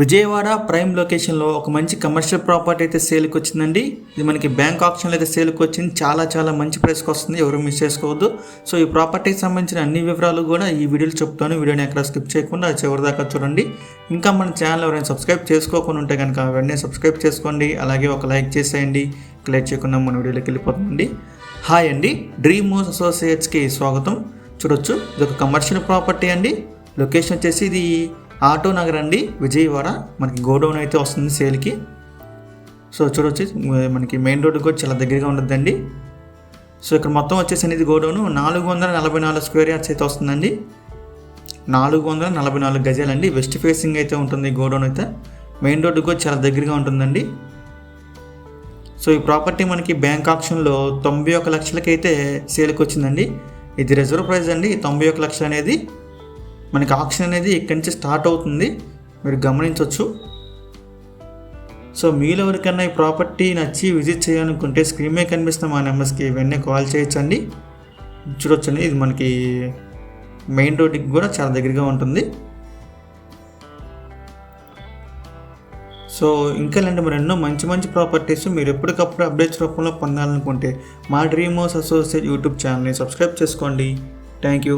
Vijayawada prime లొకేషన్లో ఒక మంచి కమర్షియల్ ప్రాపర్టీ అయితే సేల్కి వచ్చిందండి. ఇది మనకి బ్యాంక్ ఆప్షన్లో అయితే సేల్కి వచ్చింది. చాలా చాలా మంచి ప్రైస్కి వస్తుంది. ఎవరు మిస్ చేసుకోవద్దు. సో ఈ ప్రాపర్టీకి సంబంధించిన అన్ని వివరాలు కూడా ఈ వీడియోలో చెప్తాను. వీడియోని ఎక్కడ స్కిప్ చేయకుండా చివరి దాకా చూడండి. ఇంకా మన ఛానల్ ఎవరైనా సబ్స్క్రైబ్ చేసుకోకుండా ఉంటే కనుక వెంటనే సబ్స్క్రైబ్ చేసుకోండి. అలాగే ఒక లైక్ చేసేయండి. లైక్ చేయకుండా మన వీడియోలోకి వెళ్ళిపోతుందండి హాయ్ అండి. డ్రీమ్ మోస్ అసోసియేట్స్కి స్వాగతం. చూడొచ్చు. ఇది ఒక కమర్షియల్ ప్రాపర్టీ అండి. లొకేషన్ వచ్చేసి ఇది ఆటో నగర్ అండి విజయవాడ. మనకి గోడౌన్ అయితే వస్తుంది సేల్కి. సో చూడొచ్చు మనకి మెయిన్ రోడ్డుకి కూడా చాలా దగ్గరగా ఉంటుందండి. సో ఇక్కడ మొత్తం వచ్చేసి అనేది గోడౌన్. నాలుగు వందల నలభై నాలుగు స్క్వేర్ యార్డ్స్ అయితే వస్తుందండి. నాలుగు వందల నలభై నాలుగు గజాలండి. వెస్ట్ ఫేసింగ్ అయితే ఉంటుంది గోడౌన్ అయితే. మెయిన్ రోడ్డు కూడా చాలా దగ్గరగా ఉంటుందండి. సో ఈ ప్రాపర్టీ మనకి బ్యాంక్ ఆప్షన్లో తొంభై ఒక లక్షలకి అయితే సేల్కి వచ్చిందండి. ఇది రిజర్వ్ ప్రైస్ అండి. తొంభై ఒక లక్షలు అనేది మనకి ఆక్సిజన్ అనేది ఇక్కడి నుంచి స్టార్ట్ అవుతుంది? మీరు గమనించవచ్చు. సో మీలో ఎవరికైనా ఈ ప్రాపర్టీ నచ్చి విజిట్ చేయాలనుకుంటే స్క్రీన్ మీద కనిపిస్తున్న మా నెంబర్స్కి వెంటనే కాల్ చేయొచ్చండి. చూడొచ్చండి ఇది మనకి మెయిన్ రోడ్కి కూడా చాలా దగ్గరగా ఉంటుంది. సో ఇంకా ఇలాంటి మరి ఎన్నో మంచి మంచి ప్రాపర్టీస్ మీరు ఎప్పటికప్పుడు అప్డేట్స్ రూపంలో పొందాలనుకుంటే మా డ్రీమ్ హౌస్ అసోసియేట్ యూట్యూబ్ ఛానల్ని సబ్స్క్రైబ్ చేసుకోండి. Thank you.